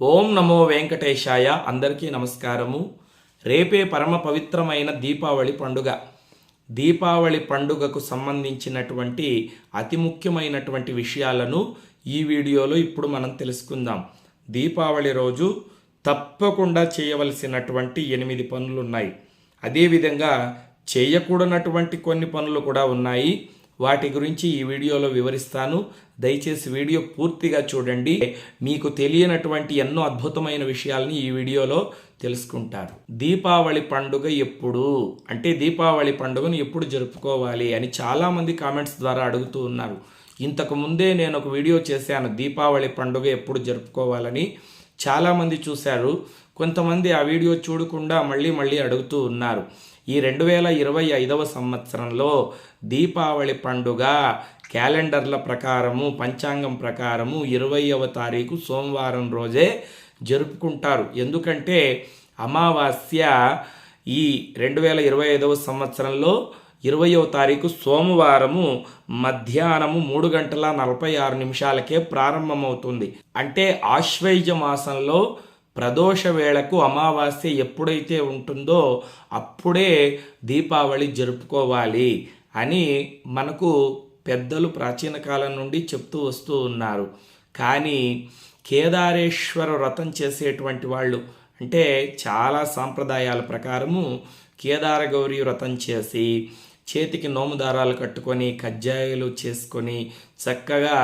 ఓం నమో వెంకటేశాయ. అందరికీ నమస్కారము. రేపే పరమ పవిత్రమైన దీపావళి పండుగ. దీపావళి పండుగకు సంబంధించినటువంటి అతి ముఖ్యమైనటువంటి విషయాలను ఈ వీడియోలో ఇప్పుడు మనం తెలుసుకుందాం. దీపావళి రోజు తప్పకుండా చేయవలసినటువంటి ఎనిమిది పనులు ఉన్నాయి. అదేవిధంగా చేయకూడనటువంటి కొన్ని పనులు కూడా ఉన్నాయి. వాటి గురించి ఈ వీడియోలో వివరిస్తాను. దయచేసి వీడియో పూర్తిగా చూడండి. మీకు తెలియనటువంటి ఎన్నో అద్భుతమైన విషయాల్ని ఈ వీడియోలో తెలుసుకుంటారు. దీపావళి పండుగ ఎప్పుడు? అంటే దీపావళి పండుగను ఎప్పుడు జరుపుకోవాలి అని చాలామంది కామెంట్స్ ద్వారా అడుగుతూ ఉన్నారు. ఇంతకు ముందే నేను ఒక వీడియో చేశాను దీపావళి పండుగ ఎప్పుడు జరుపుకోవాలని. చాలామంది చూశారు. కొంతమంది ఆ వీడియో చూడకుండా మళ్ళీ మళ్ళీ అడుగుతూ ఉన్నారు. ఈ రెండు వేల ఇరవై ఐదవ సంవత్సరంలో దీపావళి పండుగ క్యాలెండర్ల ప్రకారము పంచాంగం ప్రకారము ఇరవైవ తారీఖు సోమవారం రోజే జరుపుకుంటారు. ఎందుకంటే అమావాస్య ఈ రెండు వేల ఇరవై ఐదవ సంవత్సరంలో ఇరవయో తారీఖు సోమవారము మధ్యాహ్నము మూడు గంటల నలభై ఆరు నిమిషాలకే ప్రారంభమవుతుంది. అంటే ఆశ్వైజ మాసంలో ప్రదోష వేళకు అమావాస్య ఎప్పుడైతే ఉంటుందో అప్పుడే దీపావళి జరుపుకోవాలి అని మనకు పెద్దలు ప్రాచీన కాలం నుండి చెప్తూ వస్తూ ఉన్నారు. కానీ కేదారేశ్వర వ్రతం చేసేటువంటి వాళ్ళు అంటే చాలా సాంప్రదాయాల ప్రకారము కేదార గౌరీ వ్రతం చేసి చేతికి నోము దారాలు కట్టుకొని కజ్జాయాలు చేసుకొని చక్కగా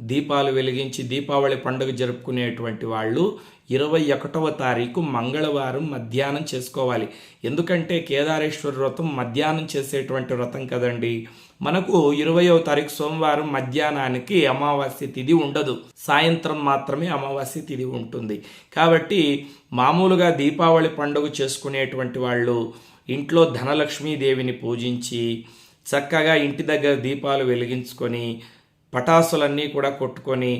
దీపాలు వెలిగించి దీపావళి పండుగ జరుపుకునేటువంటి వాళ్ళు ఇరవై ఒకటవ తారీఖు మంగళవారం మధ్యాహ్నం చేసుకోవాలి. ఎందుకంటే కేదారేశ్వర వ్రతం మధ్యాహ్నం చేసేటువంటి వ్రతం కదండి. మనకు ఇరవయో తారీఖు సోమవారం మధ్యాహ్నానికి అమావాస్య తిథి ఉండదు. సాయంత్రం మాత్రమే అమావాస్య తిథి ఉంటుంది. కాబట్టి మామూలుగా దీపావళి పండుగ చేసుకునేటువంటి వాళ్ళు ఇంట్లో ధనలక్ష్మీదేవిని పూజించి చక్కగా ఇంటి దగ్గర దీపాలు వెలిగించుకొని పటాసులన్నీ కూడా కొట్టుకొని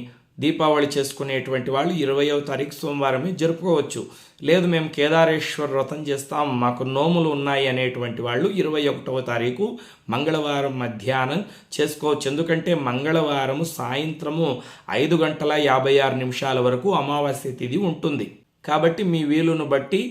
దీపావళి చేసుకునేటువంటి వాళ్ళు ఇరవయవ తారీఖు సోమవారమే జరుపుకోవచ్చు. లేదు మేము కేదారేశ్వర వ్రతం చేస్తాం మాకు నోములు ఉన్నాయి అనేటువంటి వాళ్ళు ఇరవై ఒకటవ తారీఖు మంగళవారం మధ్యాహ్నం చేసుకోవచ్చు. ఎందుకంటే మంగళవారము సాయంత్రము ఐదు గంటల యాభై ఆరు నిమిషాల వరకు అమావాస్య తిథి ఉంటుంది. కాబట్టి మీ వీలును బట్టి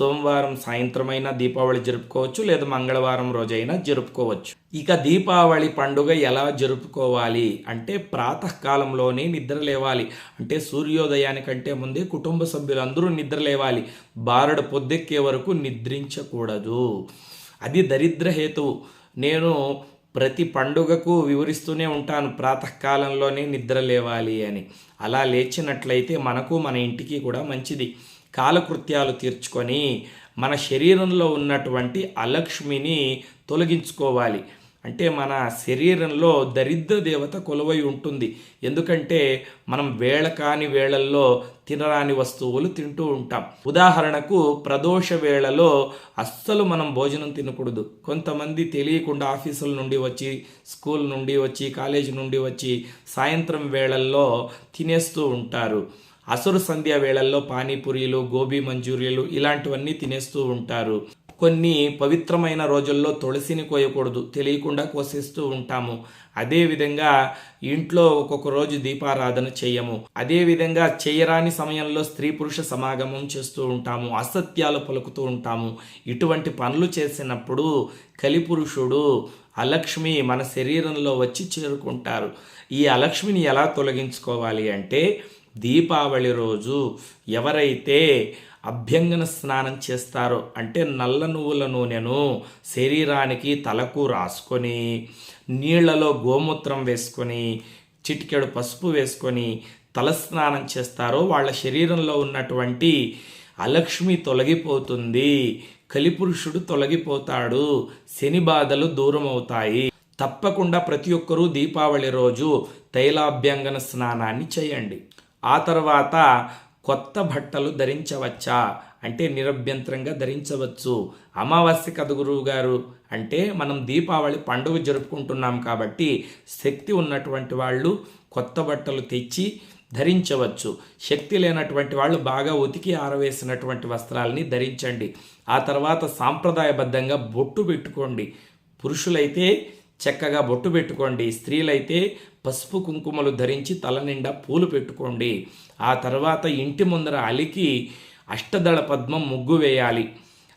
సోమవారం సాయంత్రమైనా దీపావళి జరుపుకోవచ్చు లేదా మంగళవారం రోజైనా జరుపుకోవచ్చు. ఇక దీపావళి పండుగ ఎలా జరుపుకోవాలి? అంటే ప్రాతకాలంలోనే నిద్ర లేవాలి. అంటే సూర్యోదయానికంటే ముందే కుటుంబ సభ్యులందరూ నిద్ర లేవాలి. బారడు పొద్దెక్కే వరకు నిద్రించకూడదు. అది దరిద్ర హేతువు. నేను ప్రతి పండుగకు వివరిస్తూనే ఉంటాను ప్రాతకాలంలోనే నిద్ర లేవాలి అని. అలా లేచినట్లయితే మనకు మన ఇంటికి కూడా మంచిది. కాలకృత్యాలు తీర్చుకొని మన శరీరంలో ఉన్నటువంటి అలక్ష్మిని తొలగించుకోవాలి. అంటే మన శరీరంలో దరిద్ర దేవత కొలువై ఉంటుంది. ఎందుకంటే మనం వేళ కాని వేళల్లో తినరాని వస్తువులు తింటూ ఉంటాం. ఉదాహరణకు ప్రదోష వేళలో అస్సలు మనం భోజనం తినకూడదు. కొంతమంది తెలియకుండా ఆఫీసుల నుండి వచ్చి స్కూల్ నుండి వచ్చి కాలేజీ నుండి వచ్చి సాయంత్రం వేళల్లో తినేస్తూ ఉంటారు. అసురు సంధ్య వేళల్లో పానీపూరీలు గోబీ మంచూరియలు ఇలాంటివన్నీ తినేస్తూ ఉంటారు. కొన్ని పవిత్రమైన రోజుల్లో తులసిని కోయకూడదు తెలియకుండా కోసేస్తూ ఉంటాము. అదేవిధంగా ఇంట్లో ఒక్కొక్క రోజు దీపారాధన చేయము. అదేవిధంగా చేయరాని సమయంలో స్త్రీ పురుష సమాగమం చేస్తూ ఉంటాము అసత్యాలు పలుకుతూ ఉంటాము. ఇటువంటి పనులు చేసినప్పుడు కలిపురుషుడు అలక్ష్మి మన శరీరంలో వచ్చి చేరుకుంటారు. ఈ అలక్ష్మిని ఎలా తొలగించుకోవాలి అంటే దీపావళి రోజు ఎవరైతే అభ్యంగన స్నానం చేస్తారో అంటే నల్ల నువ్వుల నూనెను శరీరానికి తలకు రాసుకొని నీళ్ళలో గోమూత్రం వేసుకొని చిటికెడు పసుపు వేసుకొని తలస్నానం చేస్తారో వాళ్ళ శరీరంలో ఉన్నటువంటి అలక్ష్మి తొలగిపోతుంది కలిపురుషుడు తొలగిపోతాడు శని బాధలు దూరం అవుతాయి తప్పకుండా ప్రతి ఒక్కరూ దీపావళి రోజు తైలాభ్యంగన స్నానాన్ని చేయండి. ఆ తర్వాత కొత్త బట్టలు ధరించవచ్చా? అంటే నిరభ్యంతరంగా ధరించవచ్చు. అమావాస్య కథ గురువు గారు అంటే మనం దీపావళి పండుగ జరుపుకుంటున్నాం కాబట్టి శక్తి ఉన్నటువంటి వాళ్ళు కొత్త బట్టలు తెచ్చి ధరించవచ్చు. శక్తి లేనటువంటి వాళ్ళు బాగా ఉతికి ఆరవేసినటువంటి వస్త్రాలని ధరించండి. ఆ తర్వాత సాంప్రదాయబద్ధంగా బొట్టు పెట్టుకోండి. పురుషులైతే చక్కగా బొట్టు పెట్టుకోండి. స్త్రీలైతే పసుపు కుంకుమలు ధరించి తల నిండా పూలు పెట్టుకోండి. ఆ తర్వాత ఇంటి ముందర అలికి అష్టదళ పద్మం ముగ్గు వేయాలి.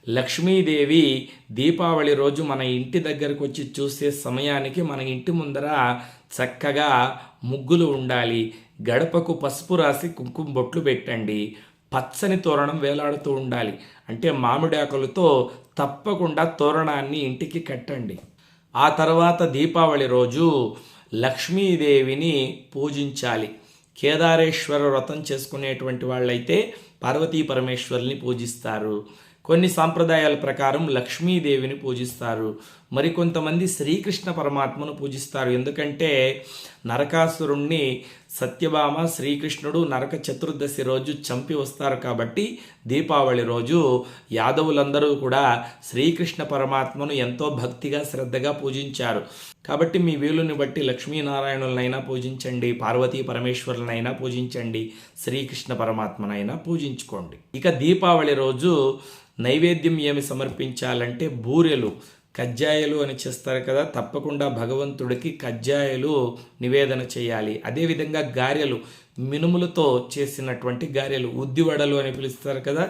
లక్ష్మీదేవి దీపావళి రోజు మన ఇంటి దగ్గరకు వచ్చి చూసే సమయానికి మన ఇంటి ముందర చక్కగా ముగ్గులు ఉండాలి. గడపకు పసుపు రాసి కుంకుమ బొట్లు పెట్టండి. పచ్చని తోరణం వేలాడుతూ ఉండాలి. అంటే మామిడాకులతో తప్పకుండా తోరణాన్ని ఇంటికి కట్టండి. ఆ తర్వాత దీపావళి రోజు లక్ష్మీదేవిని పూజించాలి. కేదారేశ్వర వ్రతం చేసుకునేటువంటి వాళ్ళైతే పార్వతీ పరమేశ్వరుని పూజిస్తారు. కొన్ని సాంప్రదాయాల ప్రకారం లక్ష్మీదేవిని పూజిస్తారు. మరికొంతమంది శ్రీకృష్ణ పరమాత్మను పూజిస్తారు. ఎందుకంటే నరకాసురుణ్ణి సత్యభామ శ్రీకృష్ణుడు నరక చతుర్దశి రోజు చంపి వస్తారు కాబట్టి దీపావళి రోజు యాదవులందరూ కూడా శ్రీకృష్ణ పరమాత్మను ఎంతో భక్తిగా శ్రద్ధగా పూజించారు. కాబట్టి మీ వీలుని బట్టి లక్ష్మీనారాయణులనైనా పూజించండి పార్వతీ పరమేశ్వరులనైనా పూజించండి శ్రీకృష్ణ పరమాత్మనైనా పూజించుకోండి. ఇక దీపావళి రోజు నైవేద్యం ఏమి సమర్పించాలంటే బూరెలు కజ్జాయలు అని చేస్తారు కదా తప్పకుండా భగవంతుడికి కజ్జాయలు నివేదన చేయాలి. అదేవిధంగా గారెలు మినుములతో చేసినటువంటి గారెలు ఉద్దివడలు అని పిలుస్తారు కదా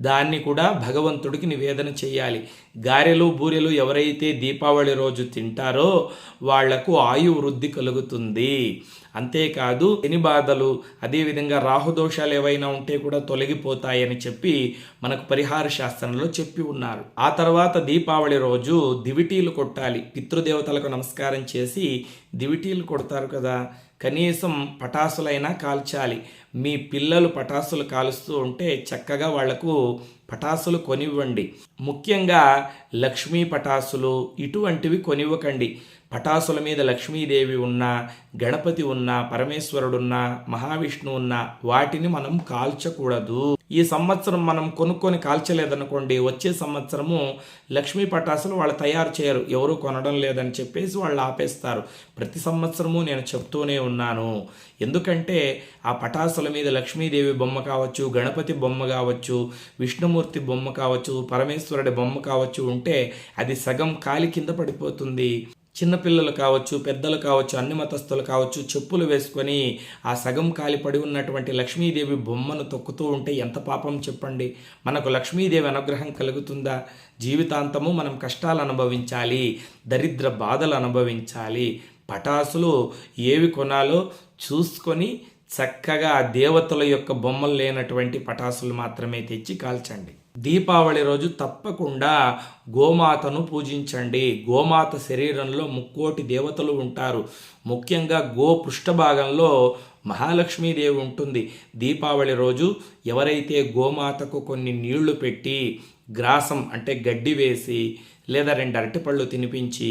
దాన్ని కూడా భగవంతుడికి నివేదన చేయాలి. గారెలు బూరెలు ఎవరైతే దీపావళి రోజు తింటారో వాళ్ళకు ఆయు వృద్ధి కలుగుతుంది. అంతేకాదు శని బాధలు అదేవిధంగా రాహుదోషాలు ఏవైనా ఉంటే కూడా తొలగిపోతాయని చెప్పి మనకు పరిహార శాస్త్రంలో చెప్పి ఉన్నారు. ఆ తర్వాత దీపావళి రోజు దివిటీలు కొట్టాలి. పితృదేవతలకు నమస్కారం చేసి దివిటీలు కొడతారు కదా కనీసం పటాసులైనా కాల్చాలి. మీ పిల్లలు పటాసులు కాలుస్తూ ఉంటే చక్కగా వాళ్ళకు పటాసులు కొనివ్వండి. ముఖ్యంగా లక్ష్మీ పటాసులు ఇటువంటివి కొనివ్వకండి. పటాసుల మీద లక్ష్మీదేవి ఉన్న గణపతి ఉన్న పరమేశ్వరుడున్నా మహావిష్ణు ఉన్న వాటిని మనం కాల్చకూడదు. ఈ సంవత్సరం మనం కొనుక్కొని కాల్చలేదనుకోండి వచ్చే సంవత్సరము లక్ష్మీ పటాసులు వాళ్ళు తయారు చేయరు. ఎవరు కొనడం లేదని చెప్పేసి వాళ్ళు ఆపేస్తారు. ప్రతి సంవత్సరము నేను చెప్తూనే ఉన్నాను. ఎందుకంటే ఆ పటాసుల మీద లక్ష్మీదేవి బొమ్మ కావచ్చు గణపతి బొమ్మ కావచ్చు విష్ణుమూర్తి బొమ్మ కావచ్చు పరమేశ్వరుడి బొమ్మ కావచ్చు ఉంటే అది సగం కాలి కింద పడిపోతుంది. చిన్నపిల్లలు కావచ్చు పెద్దలు కావచ్చు అన్ని మతస్థులు కావచ్చు చెప్పులు వేసుకొని ఆ సగం కాలిపడి ఉన్నటువంటి లక్ష్మీదేవి బొమ్మను తొక్కుతూ ఉంటే ఎంత పాపం చెప్పండి? మనకు లక్ష్మీదేవి అనుగ్రహం కలుగుతుందా? జీవితాంతము మనం కష్టాలు అనుభవించాలి దరిద్ర బాధలు అనుభవించాలి. పటాసులు ఏవి కొనాలో చూసుకొని చక్కగా దేవతల యొక్క బొమ్మలు లేనటువంటి పటాసులు మాత్రమే తెచ్చి కాల్చండి. దీపావళి రోజు తప్పకుండా గోమాతను పూజించండి. గోమాత శరీరంలో ముక్కోటి దేవతలు ఉంటారు. ముఖ్యంగా గో పృష్ఠభాగంలో మహాలక్ష్మీదేవి ఉంటుంది. దీపావళి రోజు ఎవరైతే గోమాతకు కొన్ని నీళ్ళు పెట్టి గ్రాసం అంటే గడ్డి వేసి లేదా రెండు అరటిపళ్ళు తినిపించి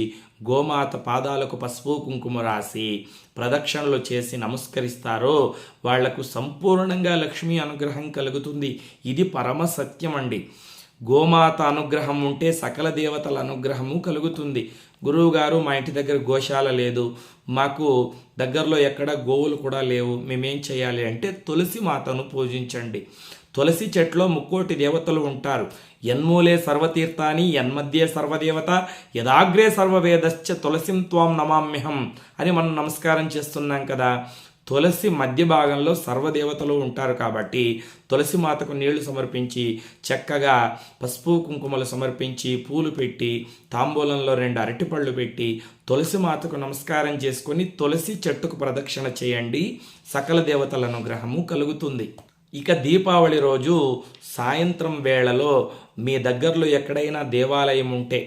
గోమాత పాదాలకు పసుపు కుంకుమ రాసి ప్రదక్షిణలు చేసి నమస్కరిస్తారో వాళ్ళకు సంపూర్ణంగా లక్ష్మీ అనుగ్రహం కలుగుతుంది. ఇది పరమ సత్యం అండి గోమాత అనుగ్రహం ఉంటే సకల దేవతల అనుగ్రహము కలుగుతుంది. గురువుగారు మా ఇంటి దగ్గర గోశాల లేదు. మాకు దగ్గరలో ఎక్కడ గోవులు కూడా లేవు. మేమేం చేయాలి అంటే తులసి మాతను పూజించండి. తులసి చెట్లో ముక్కోటి దేవతలు ఉంటారు. యన్మూలే సర్వతీర్థాని యన్మధ్యే సర్వదేవత యదాగ్రే సర్వవేదశ్చ తులసిం త్వాం నమామ్యహం అని మనం నమస్కారం చేస్తున్నాం కదా. తులసి మధ్య భాగంలో సర్వదేవతలు ఉంటారు కాబట్టి తులసి మాతకు నీళ్ళు సమర్పించి చక్కగా పసుపు కుంకుమలు సమర్పించి పూలు పెట్టి తాంబూలంలో రెండు అరటిపళ్ళు పెట్టి తులసి మాతకు నమస్కారం చేసుకొని తులసి చెట్టుకు ప్రదక్షిణ చేయండి. సకల దేవతల అనుగ్రహము కలుగుతుంది. ఇక దీపావళి రోజు సాయంత్రం వేళలో మీ దగ్గరలో ఎక్కడైనా దేవాలయం ఉంటే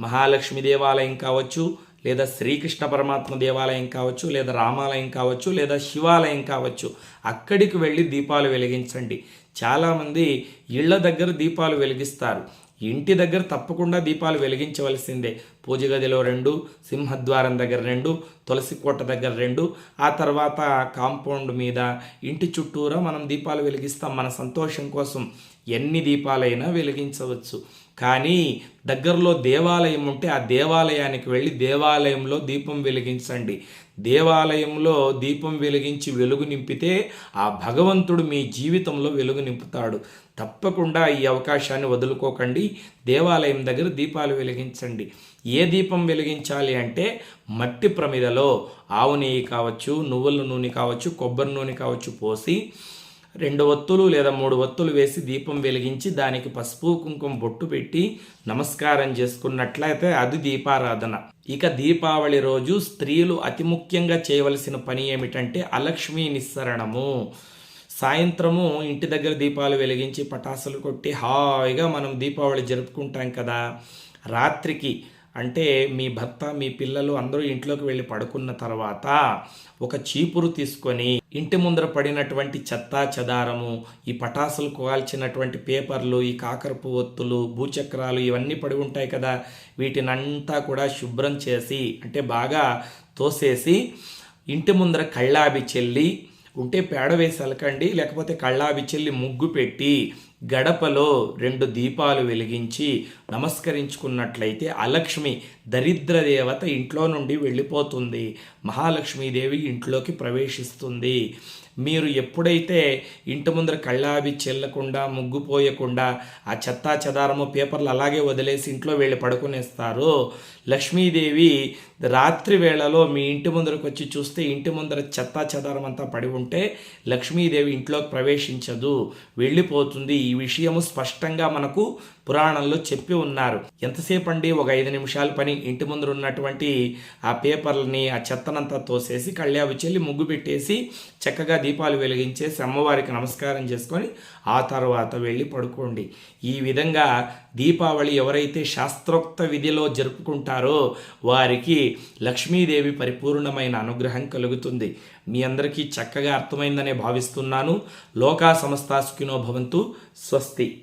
మహాలక్ష్మి దేవాలయం కావచ్చు లేదా శ్రీకృష్ణ పరమాత్మ దేవాలయం కావచ్చు లేదా రామాలయం కావచ్చు లేదా శివాలయం కావచ్చు అక్కడికి వెళ్ళి దీపాలు వెలిగించండి. చాలామంది ఇళ్ళ దగ్గర దీపాలు వెలిగిస్తారు. ఇంటి దగ్గర తప్పకుండా దీపాలు వెలిగించవలసిందే. పూజ గదిలో రెండు సింహద్వారం దగ్గర రెండు తులసి కోట దగ్గర రెండు ఆ తర్వాత కాంపౌండ్ మీద ఇంటి చుట్టూరా మనం దీపాలు వెలిగిస్తాం. మన సంతోషం కోసం ఎన్ని దీపాలైనా వెలిగించవచ్చు. కానీ దగ్గరలో దేవాలయం ఉంటే ఆ దేవాలయానికి వెళ్ళి దేవాలయంలో దీపం వెలిగించండి. దేవాలయంలో దీపం వెలిగించి వెలుగు నింపితే ఆ భగవంతుడు మీ జీవితంలో వెలుగు నింపుతాడు. తప్పకుండా ఈ అవకాశాన్ని వదులుకోకండి. దేవాలయం దగ్గర దీపాలు వెలిగించండి. ఏ దీపం వెలిగించాలి అంటే మట్టి ప్రమిదలో ఆవు నెయ్యి కావచ్చు నువ్వుల నూనె కావచ్చు కొబ్బరి నూనె కావచ్చు పోసి రెండు ఒత్తులు లేదా మూడు ఒత్తులు వేసి దీపం వెలిగించి దానికి పసుపు కుంకుమ బొట్టు పెట్టి నమస్కారం చేసుకున్నట్లయితే అది దీపారాధన. ఇక దీపావళి రోజు స్త్రీలు అతి ముఖ్యంగా చేయవలసిన పని ఏమిటంటే అలక్ష్మీ నిస్సరణము. సాయంత్రము ఇంటి దగ్గర దీపాలు వెలిగించి పటాసులు కొట్టి హాయిగా మనం దీపావళి జరుపుకుంటాం కదా. రాత్రికి అంటే మీ భర్త మీ పిల్లలు అందరూ ఇంట్లోకి వెళ్ళి పడుకున్న తర్వాత ఒక చీపురు తీసుకొని ఇంటి ముందర పడినటువంటి చెత్తా చెదారము ఈ పటాసులు కాల్చినటువంటి పేపర్లు ఈ కాకరపు ఒత్తులు భూచక్రాలు ఇవన్నీ పడి ఉంటాయి కదా. వీటినంతా కూడా శుభ్రం చేసి అంటే బాగా తోసేసి ఇంటి ముందర కళ్ళాబి చెల్లి ఉంటే పేడ వేసి అలకండి లేకపోతే కళ్ళాబి చెల్లి ముగ్గు పెట్టి గడపలో రెండు దీపాలు వెలిగించి నమస్కరించుకున్నట్లయితే అలక్ష్మి దరిద్ర దేవత ఇంట్లో నుండి వెళ్ళిపోతుంది. మహాలక్ష్మీదేవి ఇంట్లోకి ప్రవేశిస్తుంది. మీరు ఎప్పుడైతే ఇంటి ముందర కళ్ళావి చెల్లకుండా ముగ్గుపోయకుండా ఆ చెత్తా చెదారము పేపర్లు అలాగే వదిలేసి ఇంట్లో వెళ్ళి పడుకునేస్తారో లక్ష్మీదేవి రాత్రి వేళలో మీ ఇంటి ముందరకు వచ్చి చూస్తే ఇంటి ముందర చెత్తా చెదారం అంతా పడి ఉంటే లక్ష్మీదేవి ఇంట్లోకి ప్రవేశించదు. వెళ్ళిపోతుంది. ఈ విషయము స్పష్టంగా మనకు పురాణంలో చెప్పి ఉన్నారు. ఎంతసేపు అండి ఒక ఐదు నిమిషాల పని. ఇంటి ముందర ఉన్నటువంటి ఆ పేపర్లని ఆ చెత్తనంతా తోసేసి కళ్యావి చెల్లి ముగ్గు పెట్టేసి చక్కగా దీపాలు వెలిగించేసి అమ్మవారికి నమస్కారం చేసుకొని ఆ తర్వాత వెళ్ళి పడుకోండి. ఈ విధంగా దీపావళి ఎవరైతే శాస్త్రోక్త విధిలో జరుపుకుంటారో వారికి లక్ష్మీదేవి పరిపూర్ణమైన అనుగ్రహం కలుగుతుంది. మీ అందరికీ చక్కగా అర్థమైందనే భావిస్తున్నాను. లోకా సమస్తా భవంతు. స్వస్తి.